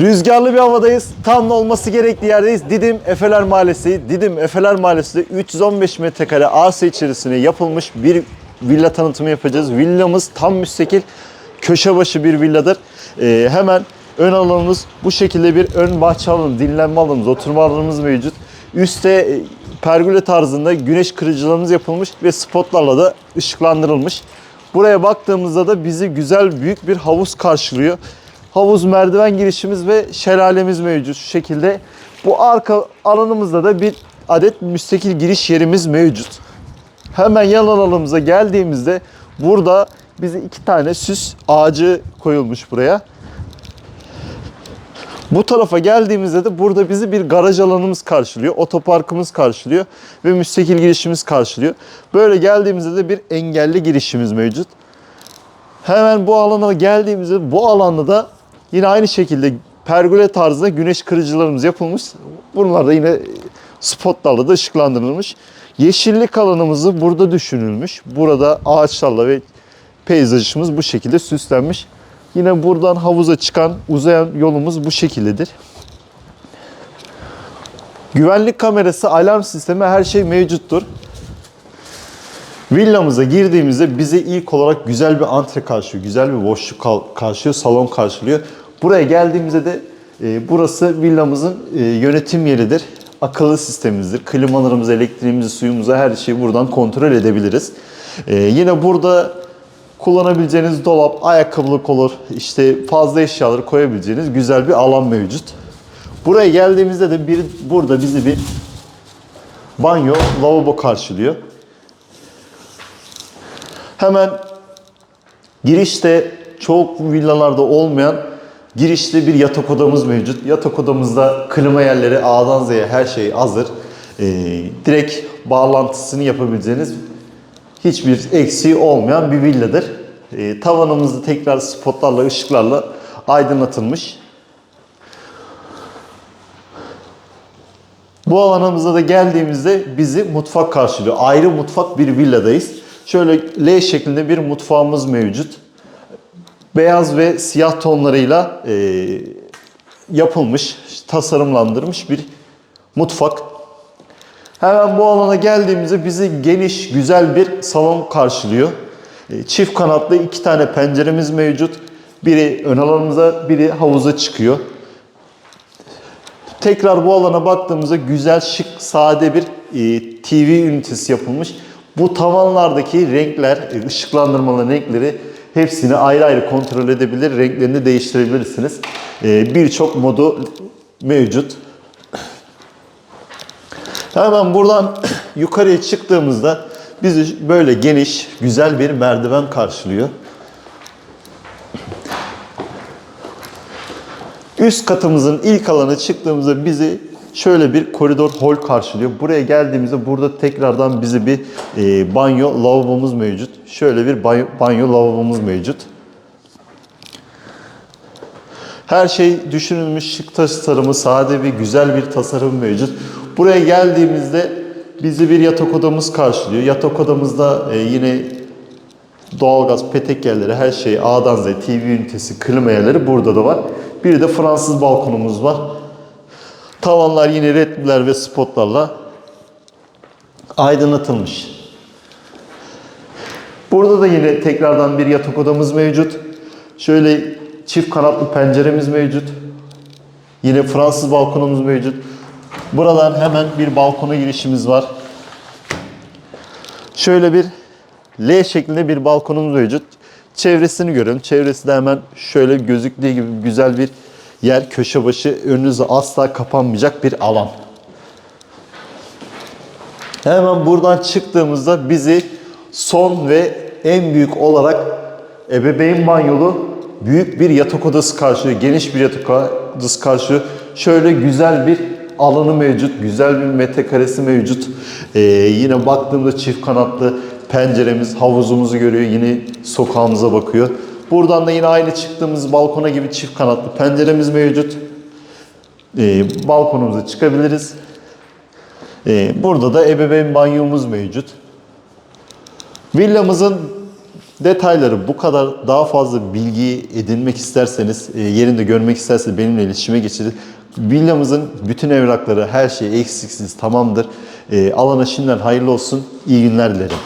Rüzgarlı bir havadayız. Tam olması gerektiği yerdeyiz. Didim Efeler Mahallesi. Didim Efeler Mahallesi'de 315 metrekare arsa içerisine yapılmış bir villa tanıtımı yapacağız. Villamız tam müstakil köşe başı bir villadır. Ee, hemen ön alanımız bu şekilde bir ön bahçe alanı, dinlenme alanımız, oturma alanımız mevcut. Üste e, pergole tarzında güneş kırıcılarımız yapılmış ve spotlarla da ışıklandırılmış. Buraya baktığımızda da bizi güzel büyük bir havuz karşılıyor. Havuz merdiven girişimiz ve şelalemiz mevcut şu şekilde. Bu arka alanımızda da bir adet müstakil giriş yerimiz mevcut. Hemen yan alanımıza geldiğimizde burada bize iki tane süs ağacı koyulmuş buraya. Bu tarafa geldiğimizde de burada bizi bir garaj alanımız karşılıyor, otoparkımız karşılıyor ve müstakil girişimiz karşılıyor. Böyle geldiğimizde de bir engelli girişimiz mevcut. Hemen bu alana geldiğimizde bu alanda da yine aynı şekilde pergole tarzında güneş kırıcılarımız yapılmış. Bunlar da yine spotlarla da ışıklandırılmış. Yeşillik alanımızı burada düşünülmüş. Burada ağaçlarla ve peyzajımız bu şekilde süslenmiş. Yine buradan havuza çıkan uzayan yolumuz bu şekildedir. Güvenlik kamerası, alarm sistemi her şey mevcuttur. Villamıza girdiğimizde bize ilk olarak güzel bir antre karşılıyor. Güzel bir boşluk karşılıyor, salon karşılıyor. Buraya geldiğimizde de e, burası villamızın e, yönetim yeridir. Akıllı sistemimizdir. Klimalarımızı, elektriğimizi, suyumuzu her şeyi buradan kontrol edebiliriz. E, yine burada kullanabileceğiniz dolap, ayakkabılık olur, işte fazla eşyaları koyabileceğiniz güzel bir alan mevcut. Buraya geldiğimizde de bir burada bizi bir banyo, lavabo karşılıyor. Hemen girişte çok villalarda olmayan girişte bir yatak odamız mevcut. Yatak odamızda klima yerleri A'dan Z'ye her şey hazır. Ee, direkt bağlantısını yapabileceğiniz hiçbir eksiği olmayan bir villadır. Ee, tavanımızda tekrar spotlarla, ışıklarla aydınlatılmış. Bu alanımıza da geldiğimizde bizi mutfak karşılıyor. Ayrı mutfak bir villadayız. Şöyle L şeklinde bir mutfağımız mevcut. Beyaz ve siyah tonlarıyla e, yapılmış, tasarımlandırmış bir mutfak. Hemen bu alana geldiğimizde bizi geniş, güzel bir salon karşılıyor. E, Çift kanatlı iki tane penceremiz mevcut. Biri ön alanımıza, biri havuza çıkıyor. Tekrar bu alana baktığımızda güzel, şık, sade bir e, TV ünitesi yapılmış. Bu tavanlardaki renkler, e, ışıklandırmalı renkleri hepsini ayrı ayrı kontrol edebilir, renklerini değiştirebilirsiniz. E, Birçok modu mevcut. Hemen buradan yukarıya çıktığımızda bizi böyle geniş, güzel bir merdiven karşılıyor. Üst katımızın ilk alanı çıktığımızda bizi şöyle bir koridor hol karşılıyor. Buraya geldiğimizde burada tekrardan bizi bir e, banyo lavabomuz mevcut. Şöyle bir banyo, banyo lavabomuz mevcut. Her şey düşünülmüş, şık tasarımı, sade bir güzel bir tasarım mevcut. Buraya geldiğimizde bizi bir yatak odamız karşılıyor. Yatak odamızda e, yine doğalgaz, petek yerleri, her şey A'dan Z, TV ünitesi, klima yerleri burada da var. Bir de Fransız balkonumuz var. Tavanlar yine ledler ve spotlarla aydınlatılmış. Burada da yine tekrardan bir yatak odamız mevcut. Şöyle çift kanatlı penceremiz mevcut. Yine Fransız balkonumuz mevcut. Buradan hemen bir balkona girişimiz var. Şöyle bir L şeklinde bir balkonumuz mevcut. Çevresini görelim. Çevresi de hemen şöyle gözüktüğü gibi güzel bir yer. Köşe başı önünüze asla kapanmayacak bir alan. Hemen buradan çıktığımızda bizi son ve en büyük olarak ebeveyn banyolu büyük bir yatak odası karşılıyor. Geniş bir yatak odası karşılıyor. Şöyle güzel bir alanı mevcut. Güzel bir metrekaresi mevcut. Ee, yine baktığımda çift kanatlı penceremiz, havuzumuzu görüyor. Yine sokağımıza bakıyor. Buradan da yine aynı çıktığımız balkona gibi çift kanatlı penceremiz mevcut. Ee, balkonumuza çıkabiliriz. Ee, burada da ebeveyn banyomuz mevcut. Villamızın Detayları bu kadar daha fazla bilgi edinmek isterseniz, e, yerinde görmek isterseniz benimle iletişime geçirin. Villamızın bütün evrakları, her şey eksiksiz tamamdır. E, alana şimdiden hayırlı olsun. İyi günler dilerim.